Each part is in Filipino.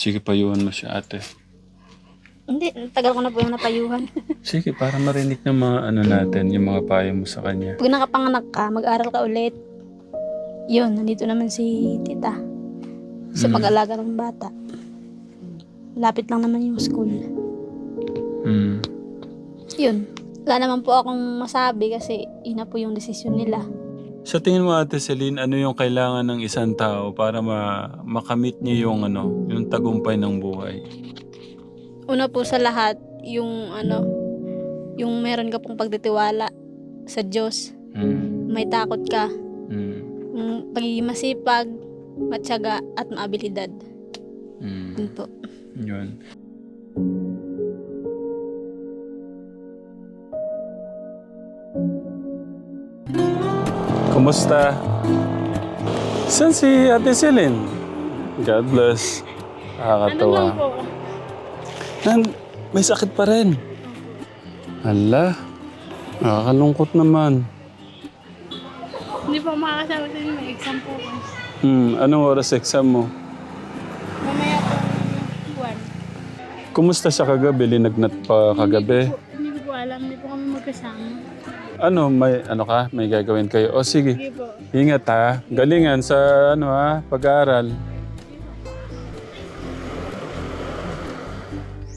Sige, payuhan mo siya ate. Hindi, tagal ko na po yung napayuhan. Sige, para marinig ng mga ano natin, yung mga payo mo sa kanya. Pag nakapanganak ka, mag-aral ka ulit. Yun, nandito naman si tita. Sa Mm. pag-alaga ng bata. Lapit lang naman yung school. Mm. Yun. Wala naman po akong masabi kasi yun na po yung desisyon nila. Sa tingin mo ate Celine, ano yung kailangan ng isang tao para ma makamit niya yung ano, yung tagumpay ng buhay? Una po sa lahat, yung ano, yung meron ka pong pagtitiwala sa Diyos. Mm. May takot ka. Mm. Yung pagiging masipag, matyaga, at maabilidad. Mm. Yun po. Yun. Kumusta? Saan si Ate Celine? God bless. Nakakatawa. po? Nan, may sakit pa rin. Hala. Nakakalungkot naman. Hindi po makakasama sa inyo. May exam po. Hmm, anong oras exam mo? Mamaya po buwan. Kumusta siya kagabi? Linagnat pa kagabi? Hindi ko po alam. Hindi po kami magkasama. Ano, may ano ka? May gagawin kayo? O sige. Po. Ingat ha. Galingan sa ano ha, pag-aaral.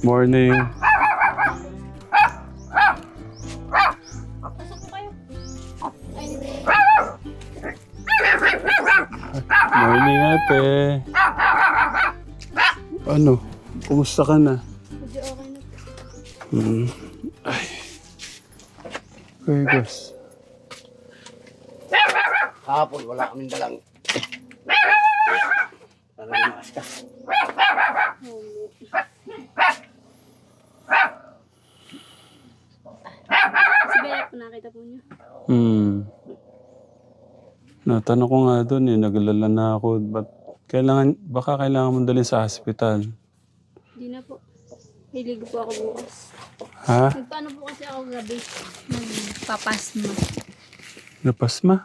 Morning. Morning ate. Ano? Kumusta ka na? Medyo okay na po. Hmm. Fergus. Kahapon, wala kaming dalang. Para lumakas ka. Si Bella po nakita po niyo. Hmm. Natanong ko nga doon eh, naglala na ako. Ba't kailangan, baka kailangan mo dalhin sa hospital. Hindi na po. Hiligo po ako bukas. Ha? Nagpaano po kasi ako gabi. Nagpapasma. Napasma?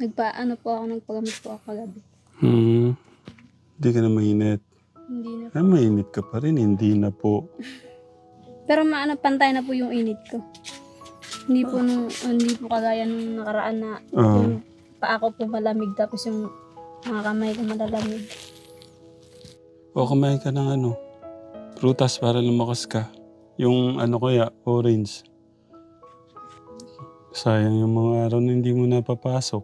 Nagpaano po ako, nagpagamit po ako kagabi. Hmm. Hindi ka na mainit. Hindi na. Ah, mainit ka pa rin. Hindi na po. Pero maano, pantay na po yung init ko. Hindi po nung, hindi po kagaya nung nakaraan na Oo. yung paa ko po malamig tapos yung mga kamay ko malalamig. O kumain ka ng ano, prutas para lumakas ka. Yung ano kaya, orange. Sayang yung mga araw na hindi mo napapasok.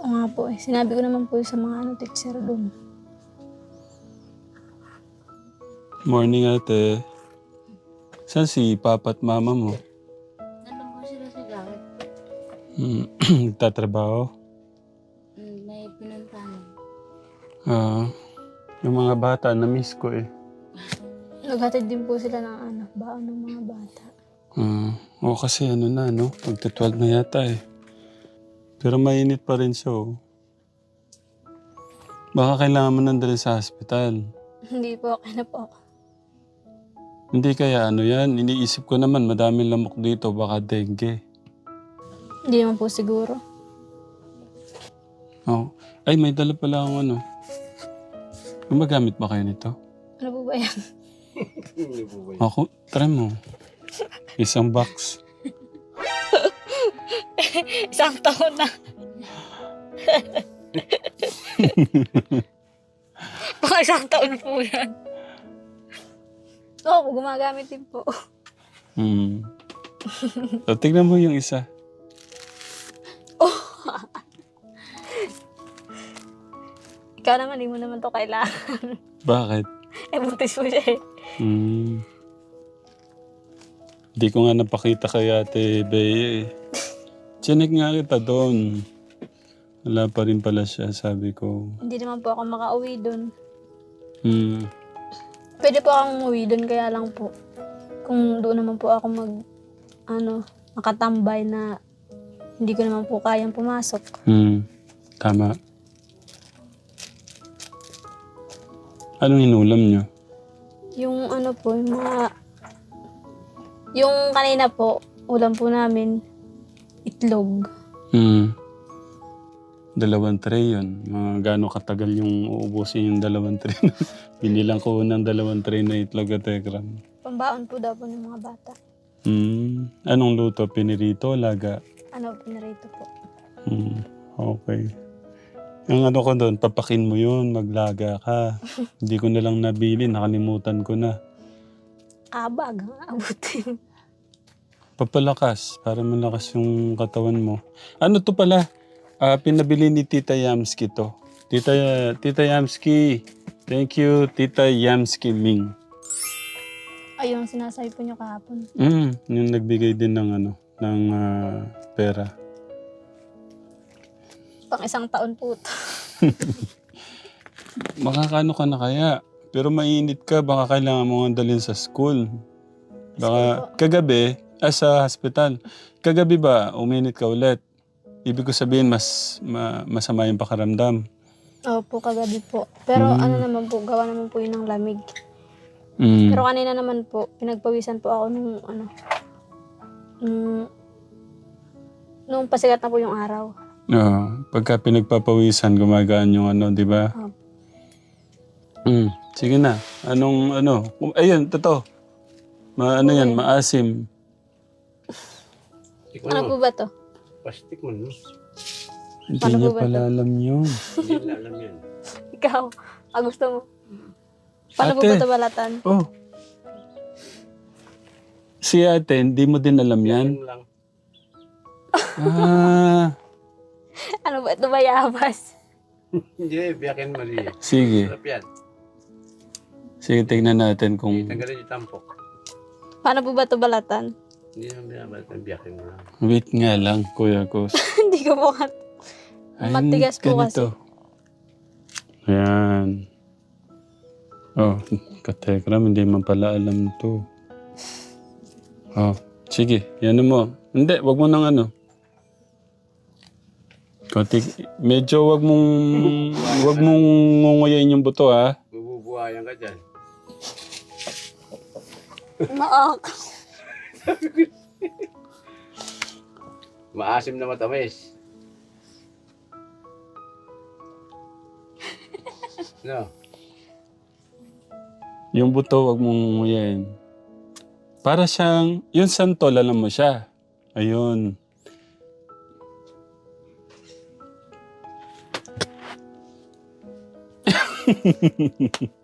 Oo nga po eh. Sinabi ko naman po sa mga ano, teacher doon. Morning ate. Saan si papa at mama mo? Nandun po sila sa gamit. Hmm, Nagtatrabaho? Mm, May pinuntahan. Ah, yung mga bata, na-miss ko eh. Naghatid din po sila ng ano, baon ng mga bata. Ah, o kasi ano na, no? Pagka-12 na yata eh. Pero mainit pa rin siya, oh. Baka kailangan mo nandali sa hospital. Hindi po, okay na po. Hindi kaya ano yan, iniisip ko naman madaming lamok dito, baka dengue. Hindi naman po siguro. Oh. Ay, may dala pala akong ano. Gumagamit ba kayo nito? Ano po ba yan? Ako, try mo. Isang box. Isang taon na. Mga isang taon po yan. Oo, gumagamit din po. Hmm. So, tignan mo yung isa. Ikaw naman, di mo naman to kailangan. Bakit? eh, buntis po siya eh. Hmm. Di ko nga napakita kay Ate Bea eh. Chinek nga kita doon. Wala pa rin pala siya, sabi ko. Hindi naman po ako makauwi doon. Hmm. Pwede po akong umuwi doon, kaya lang po. Kung doon naman po ako mag, ano, makatambay na hindi ko naman po kayang pumasok. Hmm. Tama. Anong inulam niyo? Yung ano po, yung mga... Yung kanina po, ulam po namin, itlog. Hmm. Dalawang tray yun. Mga gaano katagal yung uubusin yung dalawang tray. Binilang ko ng dalawang tray na itlog at ekram. Pambaon po daw po ng mga bata. Hmm. Anong luto? Pinirito? Laga? Ano, pinarito po. Hmm. Okay. Ang ano ko doon, papakin mo yun, maglaga ka. Hindi ko na lang nabili, nakalimutan ko na. Abag, abutin. Papalakas, para malakas yung katawan mo. Ano to pala? Ah, pinabili ni Tita Yamski to. Tita, Tita Yamski. Thank you, Tita Yamski Ming. Ayun, sinasabi po niyo kahapon. Mm, yung nagbigay din ng ano, ng ah, pera. Pang isang taon po ito. Makakano ka na kaya? Pero mainit ka, baka kailangan mo nga dalhin sa school. Baka kagabi, ah, sa hospital. Kagabi ba, uminit ka ulit? Ibig ko sabihin, mas ma, masama yung pakaramdam. Opo, kagabi po. Pero Mm. ano naman po, gawa naman po yun ng lamig. Mm. Pero kanina naman po, pinagpawisan po ako nung ano, nung, nung pasigat na po yung araw. Oo. pagka pinagpapawisan, gumagaan yung ano, di ba? Opo. Mm. Sige na. Anong ano? Um, Ayun, totoo. Ma, ano yan, maasim. Tikman Ano po ba to? Pastik mo. no? Hindi Paano niya po ba pala alam yun. Hindi nila alam yan. Ikaw, ah, gusto mo? Paano po Ate. ba ito balatan? Oh. Si ate, hindi mo din alam yan? Yan lang. Ah, Ano ba ito bayabas? Hindi, biyakin mo rin. sige. Sarap yan. Sige, tignan natin kung... Tanggalin yung tampok. Paano po ba ito balatan? Hindi naman binabalatan, biyakin mo lang. Wait nga lang, Kuya Kus. Hindi ko po kat... Matigas po ganito. Ayan. Oh, katekram, hindi man pala alam to. Oh, sige, yan mo. Hindi, wag mo nang ano. Konti, medyo wag mong, wag mong ngunguyain yung buto ha. Bububuhayan ka dyan. Maak. Maasim na matamis. no. Yung buto, wag mong ngunguyain. Para siyang, yung santol, alam mo siya. Ayun.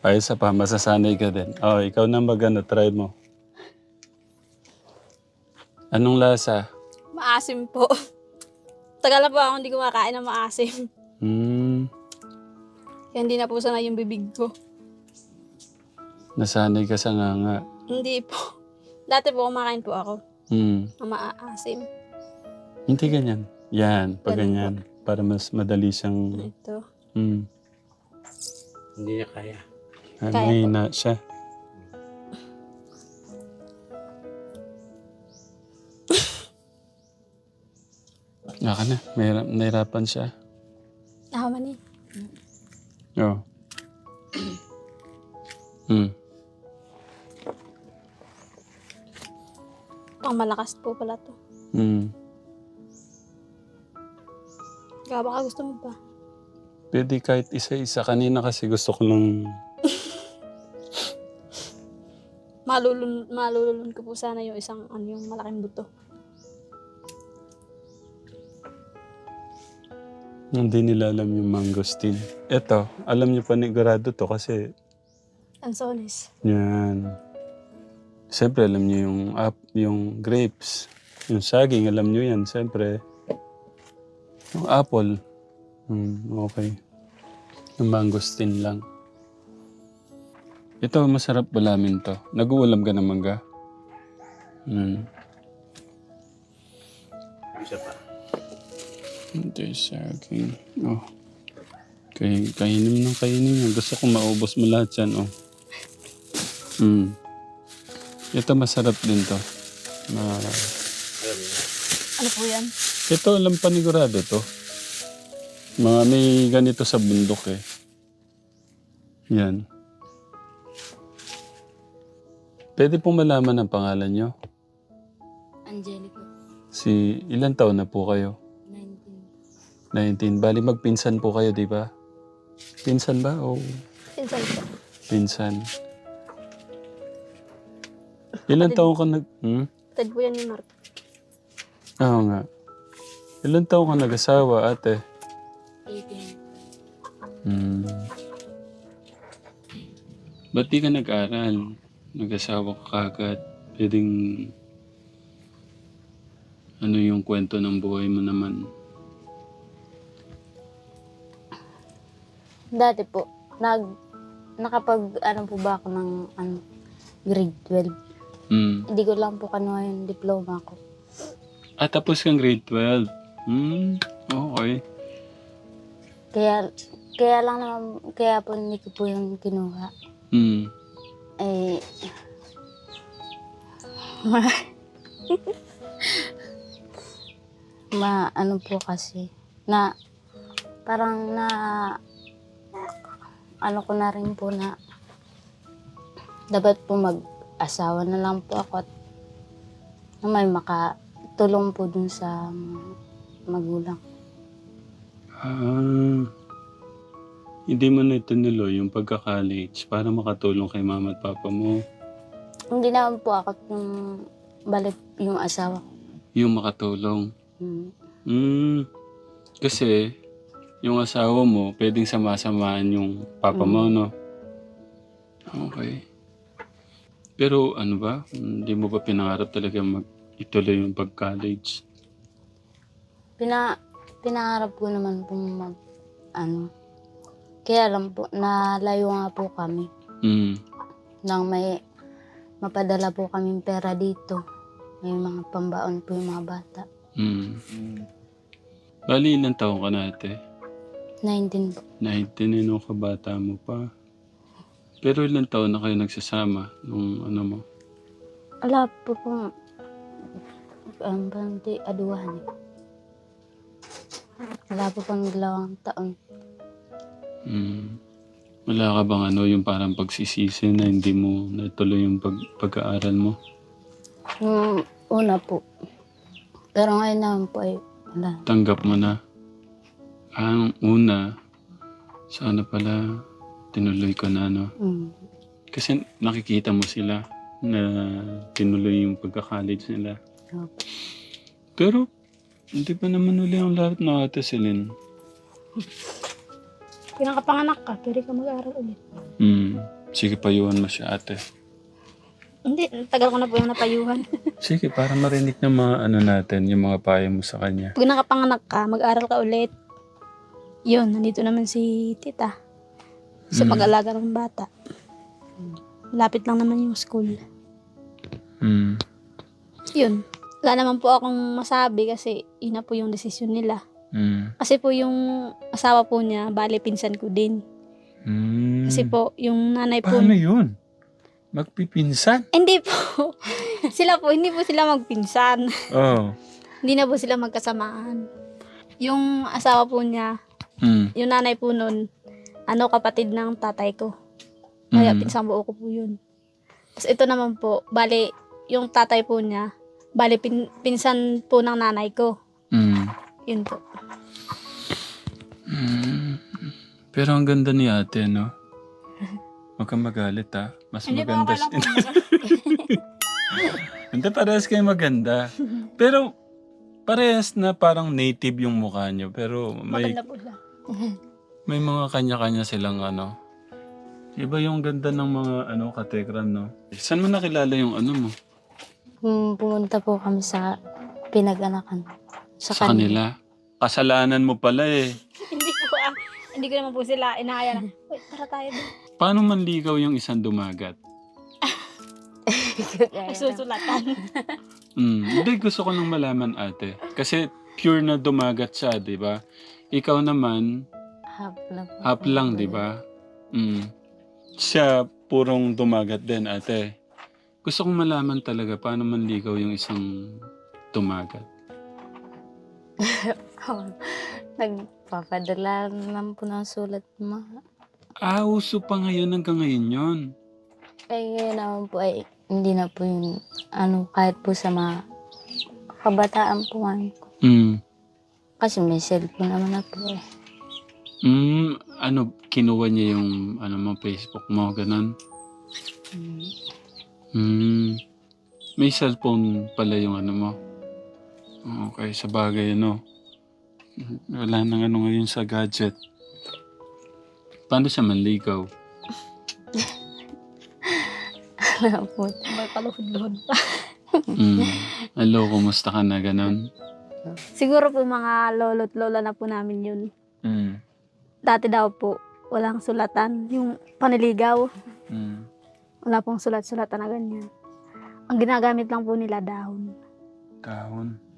Ay, isa pa, masasanay ka din. Oh, ikaw na magano, try mo. Anong lasa? Maasim po. Tagal na po ako hindi kumakain ng maasim. Hmm, Kaya hindi na po sanay yung bibig ko. nasanay ka sa nga nga. Hindi po. Dati po kumakain po ako Hmm. ng maasim. Hindi ganyan. Yan, pag ganyan. Para mas madali siyang... Ito. Hmm. Hindi niya kaya. Ano Kaya po. na siya. Naka na. Mahirap, nahirapan siya. Nakaman eh. Oo. Hmm. Pang malakas po pala to. Hmm. Kaya baka gusto mo pa. Pwede kahit isa-isa. Kanina kasi gusto ko lang... Malulun, malulun ko po sana yung isang ano yung malaking buto. Hindi nila alam yung mangosteen. Ito, alam niyo panigurado to kasi Ansones. Yan. Siyempre, alam niyo yung up, yung grapes. Yung saging, alam niyo yan. Siyempre. Yung apple. Hmm, okay. Yung mangosteen lang. Ito, masarap balamin to. Nag-uulam ka ng mangga? Hmm. Isa pa. Hindi, saging. Oh. Kay, kainin mo ng kainin yan. Gusto ko maubos mo lahat yan, oh. Hmm. Ito masarap din to. Na. Ano po yan? ito alam panigurado to. Mga may ganito sa bundok eh. Yan. Pwede pong malaman ang pangalan nyo? Angelico. Si, ilan taon na po kayo? 19. 19. Bali magpinsan po kayo, di ba? Pinsan ba? O Pinsan po. pinsan? Ilan taon ka nag... Hmm? Tad po yan ni Mark. Oo nga. Ilan taon ka nag-asawa, ate? 18. Hmm. Ba't di ka nag-aral? Nag-asawa ka kagad. Pwedeng... Ano yung kwento ng buhay mo naman? Dati po, nag, nakapag, ano po ba ako ng, ano, grade 12. Hmm. Hindi ko lang po kanuha yung diploma ko. Ah, tapos kang grade 12. Hmm. Okay. Kaya, kaya lang naman, kaya po hindi ko po yung kinuha. Hmm. Eh, ma, ma, ano po kasi, na, parang na, ano ko na rin po na, dapat po mag-asawa na lang po ako at na may makatulong po dun sa magulang. Ah. Hindi mo na itinuloy yung pagka-college para makatulong kay mama at papa mo. Hindi naman po ako yung balik yung asawa ko. Yung makatulong. Hmm. Hmm. Kasi, yung asawa mo, pwedeng samasamaan yung papa mo, no? Okay. Pero ano ba? Hindi mo ba pinangarap talaga mag ituloy yung pag-college? Pina, pinangarap ko naman po mag, ano, kaya lang po, nalayo nga po kami Hmm. nang may mapadala po kaming pera dito. May mga pambaon po yung mga bata. Hmm. Bali, ilang taong ka na ate? 19 po. 19 eh, nung kabata mo pa. Pero ilang taon na kayo nagsasama nung ano mo? Wala po pong, ang um, aduhan. Wala po pang dalawang taon. Hmm. Wala ka bang ano, yung parang pagsisisi na hindi mo natuloy yung pag, pag-aaral mo? Yung una po. Pero ngayon naman po ay wala. Tanggap mo na. Ang una, sana pala tinuloy ko na, no? Mm. Kasi nakikita mo sila na tinuloy yung pagka-college nila. Opo. Pero, hindi pa naman uli ang lahat na ate Celine. Pinakapanganak ka, pwede ka mag-aaral ulit. Hmm. Sige, payuhan mo siya ate. Hindi, tagal ko na po yung napayuhan. Sige, para marinig ng mga ano natin, yung mga payo mo sa kanya. Pag nakapanganak ka, mag-aral ka ulit. Yun, nandito naman si tita. Sa Mm. pag-alaga ng bata. Lapit lang naman yung school. Hmm. Yun. Wala naman po akong masabi kasi yun na po yung desisyon nila. Hmm. Kasi po yung asawa po niya, bali pinsan ko din. Hmm. Kasi po, yung nanay po... Paano yun? Magpipinsan? Hindi po. sila po, hindi po sila magpinsan. Oo. hindi na po sila magkasamaan. Yung asawa po niya, Hmm. yung nanay po nun, ano, kapatid ng tatay ko. Kaya Hmm. pinsang buo ko po yun. Tapos ito naman po, bali, yung tatay po niya, bali, pin, pinsan po ng nanay ko. Hmm. Yun po. Hmm. Pero ang ganda ni ate, no? Huwag kang magalit, ha? Mas maganda siya. Hindi, parehas kayo maganda. Pero, parehas na parang native yung mukha niyo. Pero may, Maganda po siya. may mga kanya-kanya silang ano. Iba yung ganda ng mga ano, katekram, no? Saan mo nakilala yung ano mo? Kung pumunta po kami sa pinag-anakan. Sa, Sa kanila. Kasalanan mo pala eh. hindi po ah. Hindi ko naman po sila inaaya na, wait, tara tayo doon. Paano manligaw yung isang dumagat? Ay, susulatan. Mm, hindi, gusto ko nang malaman ate. Kasi pure na dumagat siya, di ba? Ikaw naman, Half lang. po. half lang, di ba? Mm. Siya, purong dumagat din, ate. Gusto kong malaman talaga paano manligaw yung isang dumagat. Nagpapadala lang po ng sulat mo. Ah, uso pa ngayon hanggang ngayon yon. Eh, ngayon naman po ay hindi na po yun, ano, kahit po sa mga kabataan po ngayon. Mm. Kasi may cellphone naman na po eh. Mm, ano, kinuha niya yung ano mo, Facebook mo, ganun? Mm. Mm. May cellphone pala yung ano mo. Okay, sa bagay, ano. Wala nang ano ngayon sa gadget. Paano siya manligaw? Wala po. May paluhod-luhod pa. Mm. Hello, kumusta ka na, ganun? Siguro po mga lolo't lola na po namin yun. Mm. Dati daw po, walang sulatan. Yung paniligaw, Mm. wala pong sulat-sulatan na ganyan. Ang ginagamit lang po nila dahon. Dahon.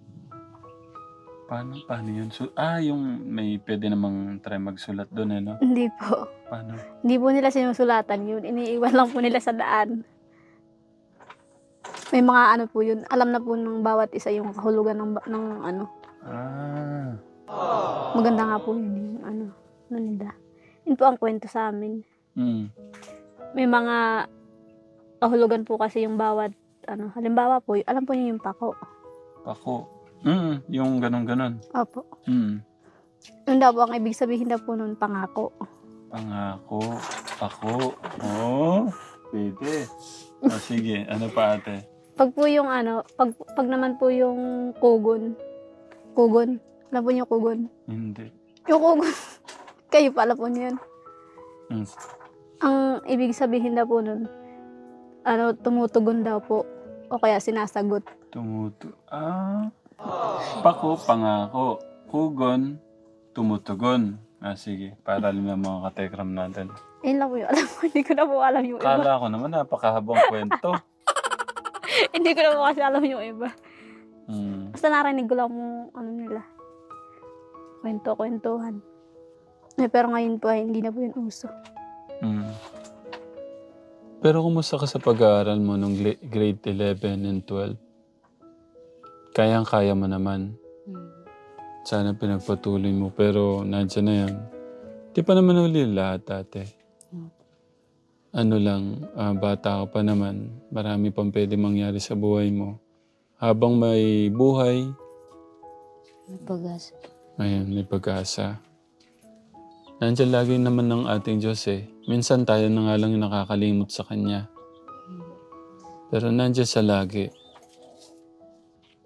Paano, paano yun? So, ah, yung may pwede namang try magsulat doon, eh, no? Hindi po. Paano? Hindi po nila sinusulatan yun. Iniiwan lang po nila sa daan. May mga ano po yun. Alam na po ng bawat isa yung kahulugan ng, ba- ng ano. Ah. Maganda nga po yun yung ano. Ano nila. Yun po ang kwento sa amin. Mm. May mga kahulugan po kasi yung bawat ano. Halimbawa po, alam po niyo yung pako. Pako. Mm, yung ganun-ganun. Opo. Mm. Yun daw po ang ibig sabihin daw po nun, pangako. Pangako. Pako. Oo. Oh, pwede. O sige, ano pa ate? Pag po yung ano, pag, pag naman po yung kugon. Kugon. Alam po niyo kugon? Hindi. Yung kugon. Kayo pala po niyo yun. Mm. Ang ibig sabihin daw po nun, ano, tumutugon daw po. O kaya sinasagot. Tumutu... Ah. Pako, pangako. Kugon, tumutugon. Ah, sige. Para alam ng mga katekram natin. Ayun lang po yung alam ko. Hindi ko na po alam yung iba. Kala ko naman napakahabang kwento. Hindi ko na po kasi alam yung iba. Mm. Basta narinig ko lang mo, ano nila. Kwento-kwentuhan. Eh, pero ngayon po ay hindi na po yun uso. Mm. Pero kumusta ka sa pag-aaral mo nung gla- grade 11 and 12? Kayang-kaya mo naman. Mm. Sana pinagpatuloy mo. Pero nandiyan na yan. Di pa naman uli lahat, ate. Mm. Ano lang, ah, bata ka pa naman. Marami pang pwede mangyari sa buhay mo. Habang may buhay, May pag-asa. Ayan, may pag-asa. Nandiyan lagi naman ng ating Diyos eh. Minsan tayo na nga lang yung nakakalimot sa Kanya. Pero nandiyan sa lagi.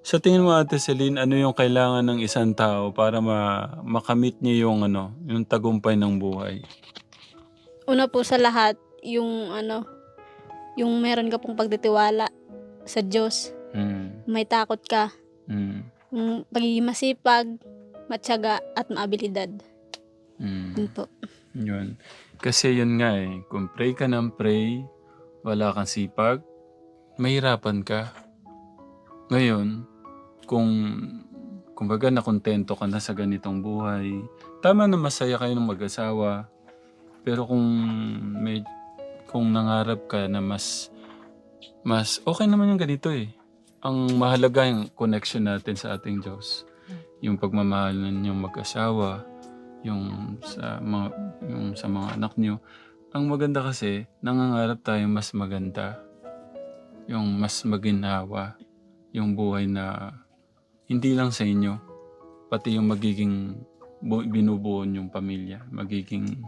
Sa tingin mo Ate Celine, ano yung kailangan ng isang tao para ma makamit niya yung ano, yung tagumpay ng buhay? Una po sa lahat, yung ano, yung meron ka pong pagtitiwala sa Diyos. Hmm. May takot ka. Hmm. Yung pagiging masipag, matyaga, at maabilidad. Hmm. Yun po. Yun. Kasi yun nga eh, kung pray ka ng pray, wala kang sipag, mahirapan ka. Ngayon, kung kumbaga nakontento ka na sa ganitong buhay, tama na masaya kayo ng mag-asawa, pero kung may kung nangarap ka na mas mas okay naman yung ganito eh. Ang mahalaga yung connection natin sa ating Diyos. Yung pagmamahal ninyong mag-asawa, yung sa mga yung sa mga anak niyo. Ang maganda kasi, nangangarap tayo mas maganda. Yung mas maginhawa. Yung buhay na hindi lang sa inyo, pati yung magiging bu- binubuo yung pamilya, magiging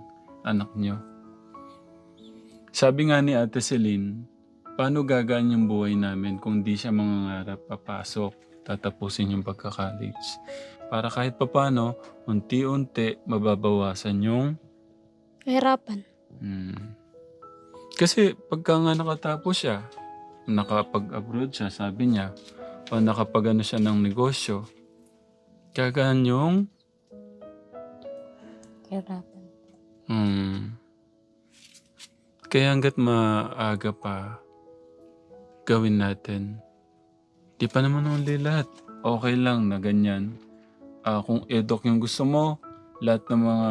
anak niyo. Sabi nga ni Ate Celine, paano gagaan yung buhay namin kung di siya mangangarap papasok, tatapusin yung pagka-college? Para kahit papano, unti-unti mababawasan yung Kahirapan. Hmm. Kasi pagka nga nakatapos siya, nakapag-abroad siya, sabi niya, o nakapag-ano siya ng negosyo, gagaan yung, Kahirapan. hmm, kaya hanggat maaga pa, gawin natin. Di pa naman uli lahat. Okay lang na ganyan. Ah, kung edok yung gusto mo, lahat ng mga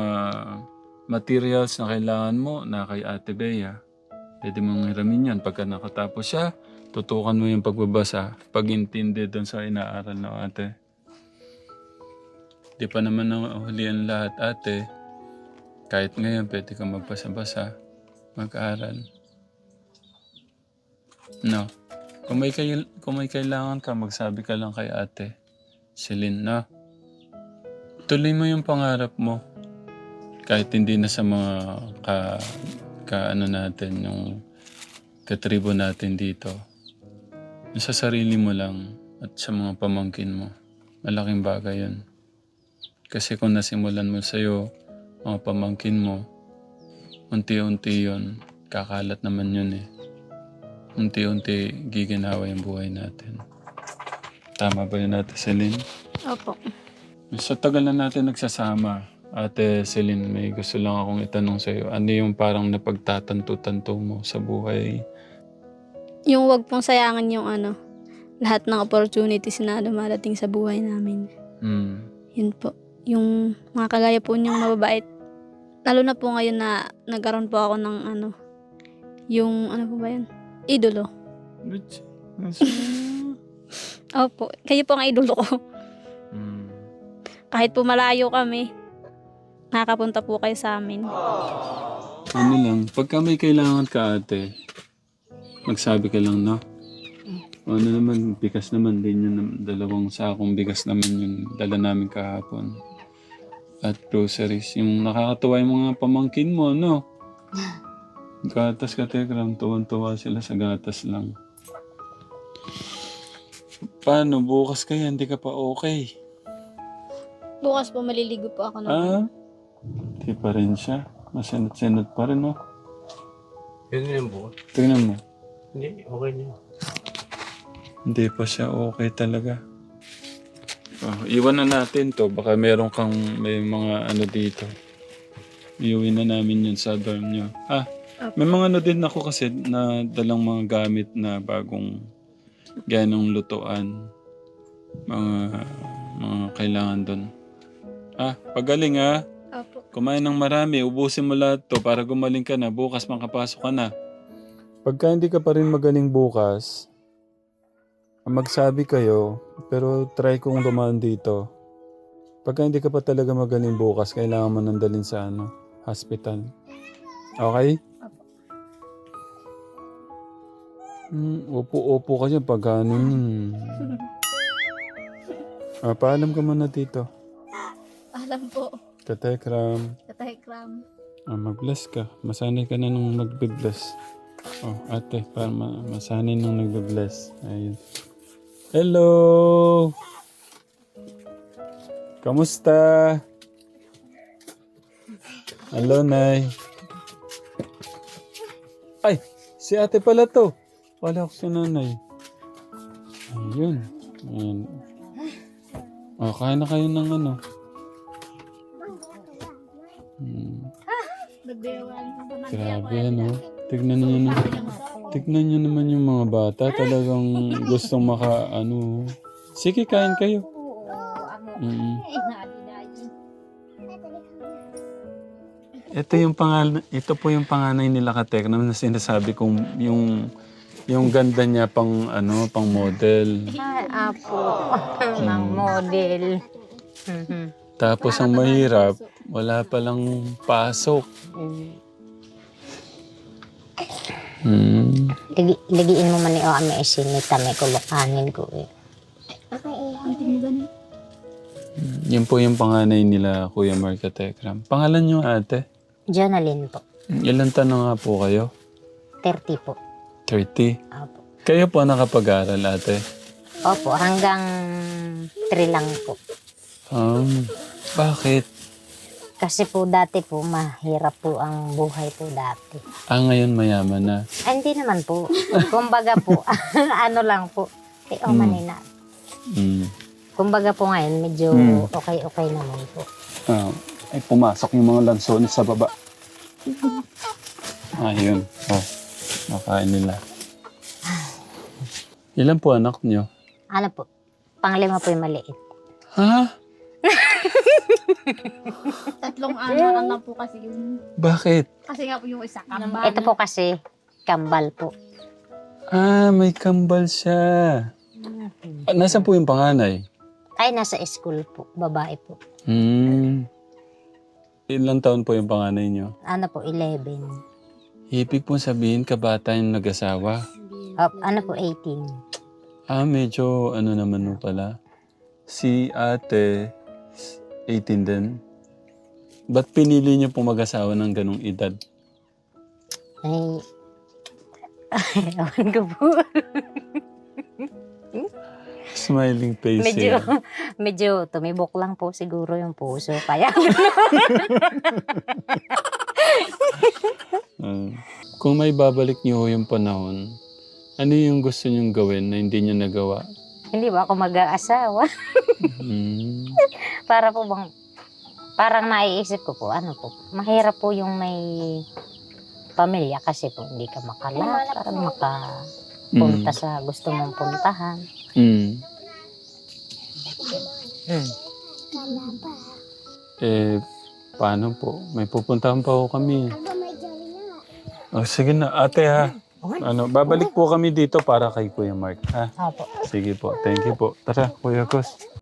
materials na kailangan mo na kay Ate Bea. Pwede mong hiramin yan. Pagka nakatapos siya, tutukan mo yung pagbabasa. Pag-intindi doon sa inaaral ng ate. Di pa naman nahulian lahat ate. Kahit ngayon, pwede kang magbasa-basa, mag-aral. No? Kung may, kail- kung may kailangan ka, magsabi ka lang kay ate. Celine na. Tuloy mo yung pangarap mo. Kahit hindi na sa mga ka, ka ano natin, yung katribo natin dito. Yung sa sarili mo lang at sa mga pamangkin mo. Malaking bagay yun. Kasi kung nasimulan mo sa'yo, mga pamangkin mo, unti-unti yun, kakalat naman yun eh. Unti-unti giginawa yung buhay natin. Tama ba yun Ate Celine? Opo. Sa tagal na natin nagsasama, Ate Celine, may gusto lang akong itanong sa'yo. Ano yung parang napagtatanto-tanto mo sa buhay? Yung wag pong sayangan yung ano, lahat ng opportunities na dumarating sa buhay namin. Hmm. Yun po. Yung mga kagaya po niyang mababait. Lalo na po ngayon na nagkaroon po ako ng ano, yung ano po ba yun? Idolo. Bitch. Opo. Kayo po ang idolo ko. Hmm. Kahit po malayo kami, nakakapunta po kayo sa amin. Ano lang, pagka may kailangan ka ate, magsabi ka lang, no? Ano naman, bigas naman din yun, dalawang sakong bigas naman yung dala namin kahapon. At groceries. Yung nakakatuwa yung mga pamangkin mo, no? Gatas ka, Tekram. Tuwan-tuwa sila sa gatas lang. Paano? Bukas kaya hindi ka pa okay. Bukas po maliligo po ako ng Ah? Di pa rin siya. Masinat-sinat pa rin, no? Yun yung buo. Tingnan mo. Hindi, okay niyo. Hindi pa siya okay talaga. Oh, iwan na natin to. Baka meron kang may mga ano dito. Iuwi na namin yun sa dorm nyo. Ah, may mga ano din ako kasi na dalang mga gamit na bagong ganong lutuan. Mga, mga kailangan doon. Ah, pagaling ah. Kumain ng marami, ubusin mo lahat to para gumaling ka na. Bukas makapasok ka na. Pagka hindi ka pa rin magaling bukas, magsabi kayo, pero try kong dumaan dito. Pagka hindi ka pa talaga magaling bukas, kailangan mo nandalin sa ano, hospital. Okay? Hmm, upo-upo ka dyan pag ano yun. Ah, paalam ka muna dito. Alam po. Katekram. Katay kram. Ah, mag-bless ka. Masanay ka na nung nagbe-bless. Oh, ate, para ma- masanay nung nagbe-bless. Ayun. Hello! Kamusta? Hello, Nay. Ay, si ate pala to. Wala ko si nanay. Ayun. Ayun. Oh, kain na kayo ng ano. Grabe, ano? Tignan niyo na. Tignan niyo naman yung mga bata. Talagang gustong maka, ano. Sige, kain kayo. Mm. Ito yung pangal ito po yung panganay nila Katek na sinasabi kong yung yung ganda niya pang ano, pang model. Ay, apo. Ng model. Mhm. Tapos ang mahirap, wala palang pasok. Hmm. Lagi, lagiin mo man ni o ame isinit kami kulukanin ko eh. Yun po yung panganay nila, Kuya Mark Katekram. Pangalan niyo ate? Journaling po. Ilan tanong nga po kayo? 30 po. 30. Opo. Kayo po nakapag-aral ate? Opo, hanggang 3 lang po. Um, bakit? Kasi po dati po, mahirap po ang buhay po dati. Ah, ngayon mayaman na. Ay, hindi naman po. Kumbaga po, ano lang po. Eh, o Hmm. manina. Mm. Kumbaga po ngayon, medyo Hmm. okay-okay naman po. Ah, ay, pumasok yung mga lansones sa baba. Ah, yun. Oh, nakain nila. Ilan po anak niyo? Ano po, panglima po yung maliit. Ha? Tatlong anak lang po kasi yun. Bakit? Kasi nga po yung isa kambal. Ito po kasi, kambal po. Ah, may kambal siya. Ah, nasaan po yung panganay? Ay, nasa school po, babae po. Hmm. Ilang taon po yung panganay niyo? Ano po, 11. Ibig po sabihin, kabata yung nag-asawa. Ah, ano po, 18. Ah, medyo ano naman mo pala. Si ate, 18 din. Ba't pinili niyo po mag-asawa ng ganong edad? Ay, ewan ko po. Smiling face medyo, eh. medyo tumibok lang po siguro yung puso. Kaya, Ah, kung may babalik niyo yung panahon, ano yung gusto niyong gawin na hindi niyo nagawa? hindi ba ako mag-aasawa? Hmm. Para po bang, parang naiisip ko po, ano po, mahirap po yung may pamilya kasi po hindi ka makalakad, makapunta Mm. sa gusto mong puntahan. Mm. Mm. Eh, paano po? May pupuntahan pa ho kami. Oh, sige na, ate ha. Ano, babalik po kami dito para kay Kuya Mark, ha? Opo. Sige po, thank you po. Tara, Kuya Kos.